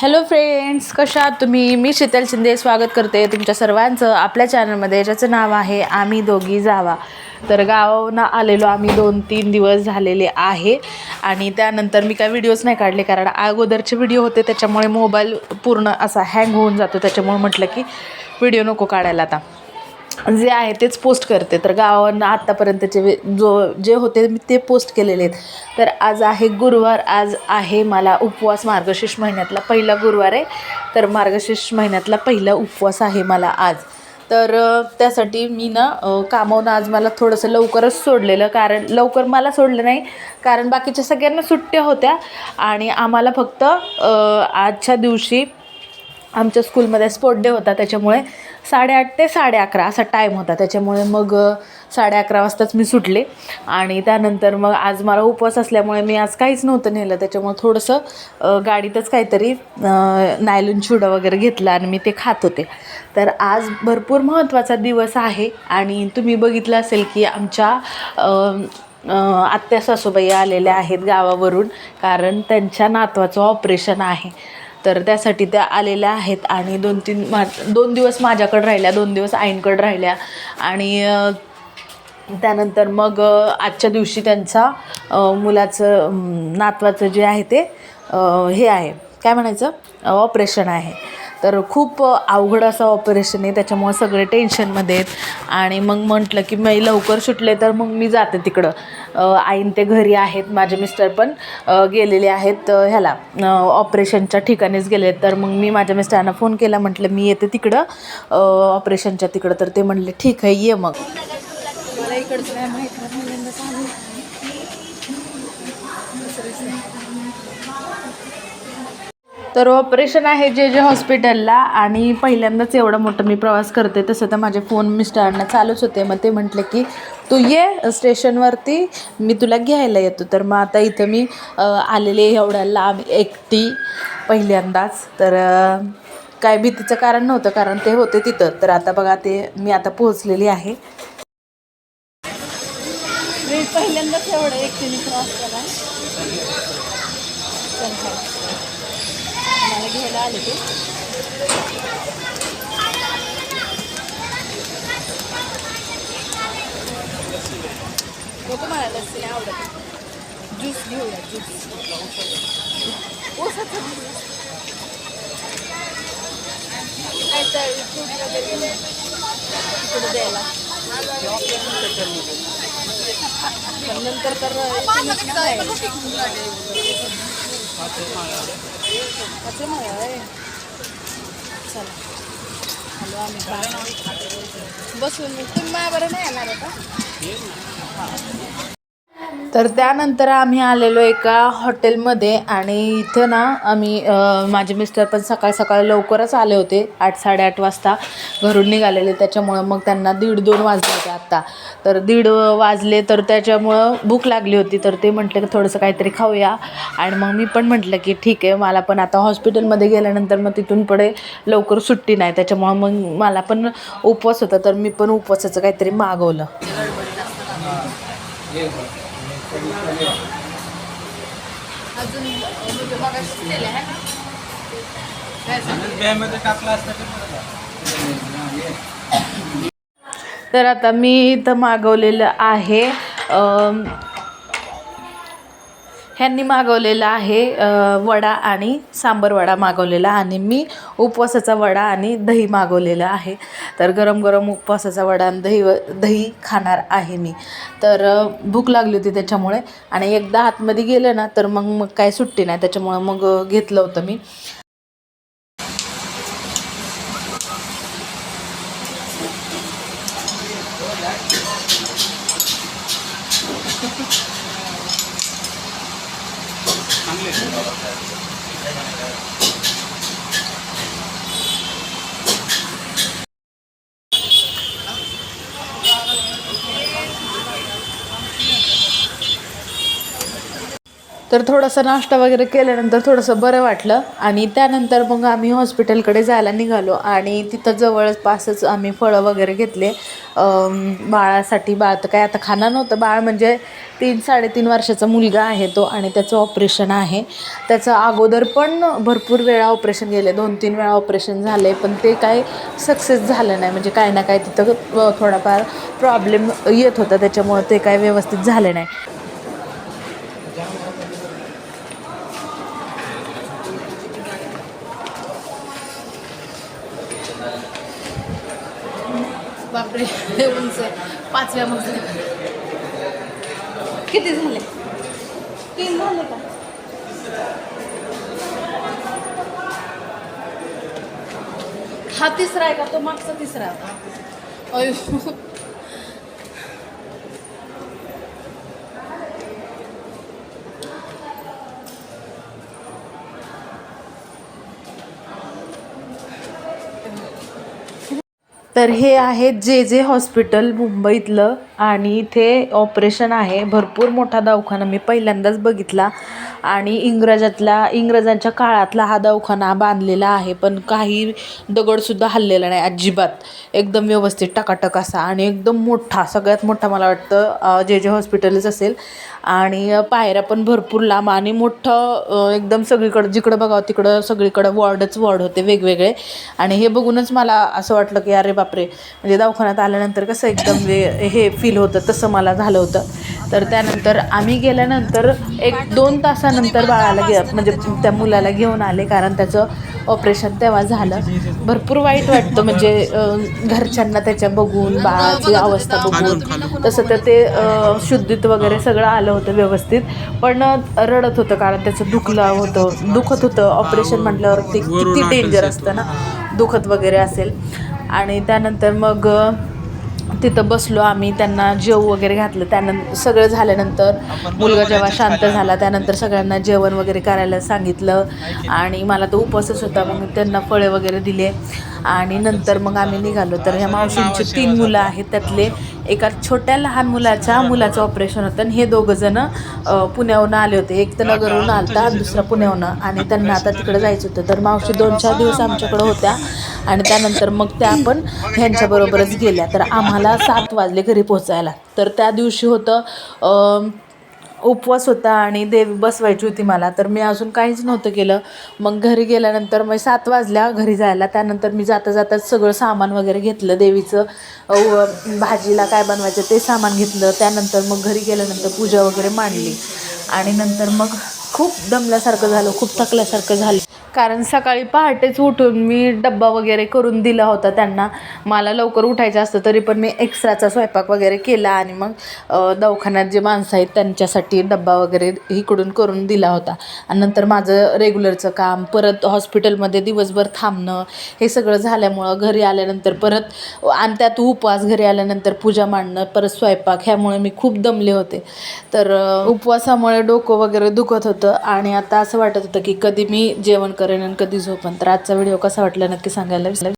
Hello friends कशा आहात तुम्ही? मी शीतल शिंदे स्वागत करते तुमच्या सर्वांचं आपल्या चॅनलमध्ये ज्याचं नाव आहे आम्ही दोघी जावा. तर गावाहून आलेलो आम्ही दोन तीन दिवस झालेले आहे आणि त्यानंतर मी काय व्हिडिओज नाही काढले कारण अगोदरचे व्हिडिओ होते त्याच्यामुळे मोबाईल पूर्ण असा हँग होऊन जातो. त्याच्यामुळे म्हटलं की व्हिडिओ नको काढायला आता. जे आहे तेच पोस्ट करते. तर गावांना आत्तापर्यंतचे वे- जो जे होते मी ते पोस्ट केलेले आहेत. तर आज आहे गुरुवार आज आहे मला उपवास मार्गशीर्ष महिन्यातला पहिला गुरुवार आहे. तर मार्गशीर्ष महिन्यातला पहिला उपवास आहे मला आज. तर त्यासाठी मी ना कामावून आज मला थोडंसं लवकरच सोडलेलं कारण लवकर मला सोडलं नाही. कारण बाकीच्या सगळ्यांना सुट्ट्या होत्या. आणि आम्हाला फक्त आजच्या दिवशी आमच्या स्कूलमध्ये स्पोर्ट डे होता त्याच्यामुळे साडेआठ ते साडे अकरा असा टाईम होता. त्याच्यामुळे मग साडे अकरा वाजताच मी सुटले. आणि त्यानंतर मग आज मला उपवास असल्यामुळे मी आज काहीच नव्हतं नेलं. त्याच्यामुळे थोडंसं गाडीतच काहीतरी नायलून चुडा वगैरे घेतला आणि मी ते खात होते. तर आज भरपूर महत्त्वाचा दिवस आहे. आणि तुम्ही बघितलं असेल की आमच्या आत्या सासूबाई आलेल्या आहेत गावावरून. कारण त्यांच्या नातवाचं ऑपरेशन आहे. तर त्यासाठी त्या आलेल्या आहेत आणि दोन तीन मा दोन दिवस माझ्याकडं राहिल्या दोन दिवस आईंकडं राहिल्या. आणि त्यानंतर मग आजच्या दिवशी त्यांचा मुलाचं नातवाचं जे आहे ते हे आहे. काय म्हणायचं? ऑपरेशन आहे. तर खूप अवघड असं ऑपरेशन आहे. त्याच्यामुळे सगळे टेन्शनमध्ये आहेत. आणि मग म्हटलं की मी लवकर सुटले तर मग मी जाते तिकडं. आईन ते घरी आहेत माझे मिस्टर पण गेलेले आहेत ह्याला. ऑपरेशनच्या ठिकाणीच गेले तर मग मी माझ्या मिस्टरांना फोन केला म्हटलं मी येते तिकडं. ऑपरेशनच्या तिकडं. तर ते म्हटले ठीक आहे ये मग. मला इकडचं काय माहीत नाही पहिल्यांदा चालू तर ऑपरेशन आहे जे जे हॉस्पिटलला आणि पहिल्यांदाच एवढा मोठा मी प्रवास करते तसं तर माझे फोन मिस्टरांना चालूच होते. मग ते म्हटले की तू ये स्टेशनवरती मी तुला घ्यायला येतो. तर मग आता इथं मी आलेले एवढ्या लांब एकटी पहिल्यांदाच. तर काय भीतीचं कारण नव्हतं कारण ते होते तिथं. तर आता बघा ते मी आता पोहोचलेली आहे. पहिल्यांदाच एवढं एकटीने क्रॉस केला घ्यायला आले ते. मला लस्सी नाही. आवडत ज्यूस घेऊया ज्यूस. ओसाचं काय तर फ्रूट वगैरे द्यायला. पण नंतर तर कच्चे माळा आहे. चला आलो आम्ही. बसून तुम्ही माझ्याबरोबर नाही येणार आता तर त्यानंतर आम्ही आलेलो एका हॉटेलमध्ये आणि इथं ना आम्ही माझे मिस्टर पण सकाळ सकाळ लवकरच आले होते आठ साडेआठ वाजता घरून निघालेले. त्याच्यामुळं मग त्यांना दीड दोन वाजले होते आत्ता. तर दीड वाजले तर त्याच्यामुळं भूक लागली होती. तर ते म्हटलं की थोडंसं काहीतरी खाऊया. आणि मग मी पण म्हटलं की ठीक आहे मला पण आता हॉस्पिटलमध्ये गेल्यानंतर मग तिथून पुढे लवकर सुट्टी नाही. त्याच्यामुळं मग मला पण उपवास होता. तर मी पण उपवासाचं काहीतरी मागवलं. अजून म्हणजे मगाशीच केले आहे काय सांगू? बियामध्ये टाकला असता ते बरं झालं. तर आता मी इथं मागवलेलं आहे अम, ह्यांनी मागवलेला आहे वडा आणि सांबर वडा मागवलेला आणि मी उपवासाचा वडा आणि दही मागवलेलं आहे. तर गरम गरम उपवासाचा वडा आणि दही व दही खाणार आहे मी. तर भूक लागली होती त्याच्यामुळे आणि एकदा आतमध्ये गेलं ना तर मग मग काय सुट्टी नाही. त्याच्यामुळं मग घेतलं होतं मी. ఇంగ్లీష్ तर थोडासा नाश्ता वगैरे केल्यानंतर थोडंसं बरं वाटलं. आणि त्यानंतर मग आम्ही हॉस्पिटलकडे जायला निघालो. आणि तिथं जवळपासच आम्ही फळं वगैरे घेतले. बाळासाठी बाळ तर काय आता खाणार नव्हतं. बाळ म्हणजे तीन साडेतीन वर्षाचा मुलगा आहे तो आणि त्याचं ऑपरेशन आहे. त्याचं अगोदर पण भरपूर वेळा ऑपरेशन गेले. दोन तीन वेळा ऑपरेशन झाले. पण ते काय सक्सेस झालं नाही. म्हणजे काय ना काय तिथं थोडाफार प्रॉब्लेम येत होता. त्याच्यामुळं ते काय व्यवस्थित झालं नाही. बापरे उंच आहे. पाचव्या मजल्या किती झाले? तीन झाले का? हा तिसरा आहे का? तो मागचा तिसरा होता तर हे आहे जे जे हॉस्पिटल मुंबईतलं आणि इथे ऑपरेशन आहे. भरपूर मोठा दवाखाना मी पहिल्यांदाच बघितला. आणि इंग्रजातला इंग्रजांच्या काळातला हा दवाखाना बांधलेला आहे पण काही दगडसुद्धा हल्लेला नाही अजिबात. एकदम व्यवस्थित टकाटक असा आणि एकदम मोठा सगळ्यात मोठा मला वाटतं जे जे हॉस्पिटलच असेल. आणि पायऱ्या पण भरपूर लांब आणि मोठं एकदम सगळीकडं जिकडं बघावं तिकडं सगळीकडं वॉर्डच वॉर्ड होते वेगवेगळे. आणि हे बघूनच मला असं वाटलं की अरे बापरे म्हणजे दवाखान्यात आल्यानंतर कसं एकदम वे हे फील होतं तसं मला झालं होतं. तर त्यानंतर आम्ही गेल्यानंतर एक दोन तासानंतर बाळाला घे म्हणजे त्या मुलाला घेऊन आले कारण त्याचं ऑपरेशन तेव्हा झालं. भरपूर वाईट वाटतं म्हणजे घरच्यांना त्याच्या बघून बाळाची अवस्था बघून. तसं तर ते शुद्धीत वगैरे सगळं आलं होतं व्यवस्थित पण रडत होतं कारण त्याचं दुखलं होतं. दुखत होतं. ऑपरेशन म्हटल्यावर ते किती डेंजर असतं ना दुखत वगैरे असेल. आणि त्यानंतर मग तिथं बसलो आम्ही त्यांना जेव वगैरे घातलं. त्यानंतर सगळं झाल्यानंतर मुलगा जेव्हा शांत झाला त्यानंतर सगळ्यांना जेवण वगैरे करायला सांगितलं. आणि मला तो उपवासच होता मग त्यांना फळे वगैरे दिले. आणि नंतर मग आम्ही निघालो. तर ह्या मावशींची तीन मुलं आहेत त्यातले. एका छोट्या लहान मुलाच्या मुलाचं ऑपरेशन होतं आणि हे दोघं जण पुण्याहून आले होते. एक तर नगरहून आलता दुसरा पुण्याहून आणि त्यांना आता तिकडे जायचं होतं. तर मावशी दोन चार दिवस आमच्याकडं होत्या. आणि त्यानंतर मग त्या पण ह्यांच्याबरोबरच गेल्या. तर आम्हाला सात वाजले घरी पोचायला तर त्या दिवशी होतं उपवास होता आणि देवी बसवायची होती मला. तर मी अजून काहीच नव्हतं केलं. मग घरी गेल्यानंतर मग सात वाजल्या घरी जायला. त्यानंतर मी जाता जाताच सगळं सामान वगैरे घेतलं देवीचं. भाजीला काय बनवायचं ते सामान घेतलं. त्यानंतर मग घरी गेल्यानंतर पूजा वगैरे मांडली. आणि नंतर मग खूप दमल्यासारखं झालं. खूप थकल्यासारखं झालं. कारण सकाळी पहाटेच उठून मी डब्बा वगैरे करून दिला होता त्यांना. मला लवकर उठायचं असतं तरी पण मी एक्स्ट्राचा स्वयंपाक वगैरे केला आणि मग दवाखान्यात जे माणसं आहेत त्यांच्यासाठी डब्बा वगैरे इकडून करून दिला होता. आणि नंतर माझं रेग्युलरचं काम परत हॉस्पिटलमध्ये दिवसभर थांबणं हे सगळं झाल्यामुळं घरी आल्यानंतर परत आणि त्यात उपवास घरी आल्यानंतर पूजा मांडणं परत स्वयंपाक ह्यामुळे मी खूप दमले होते. तर उपवासामुळे डोकं वगैरे दुखत होतं आणि आता असं वाटत होतं की कधी मी जेवण करेन आणि कधी झोपन तर आजचा व्हिडिओ कसा वाटला नक्की सांगायला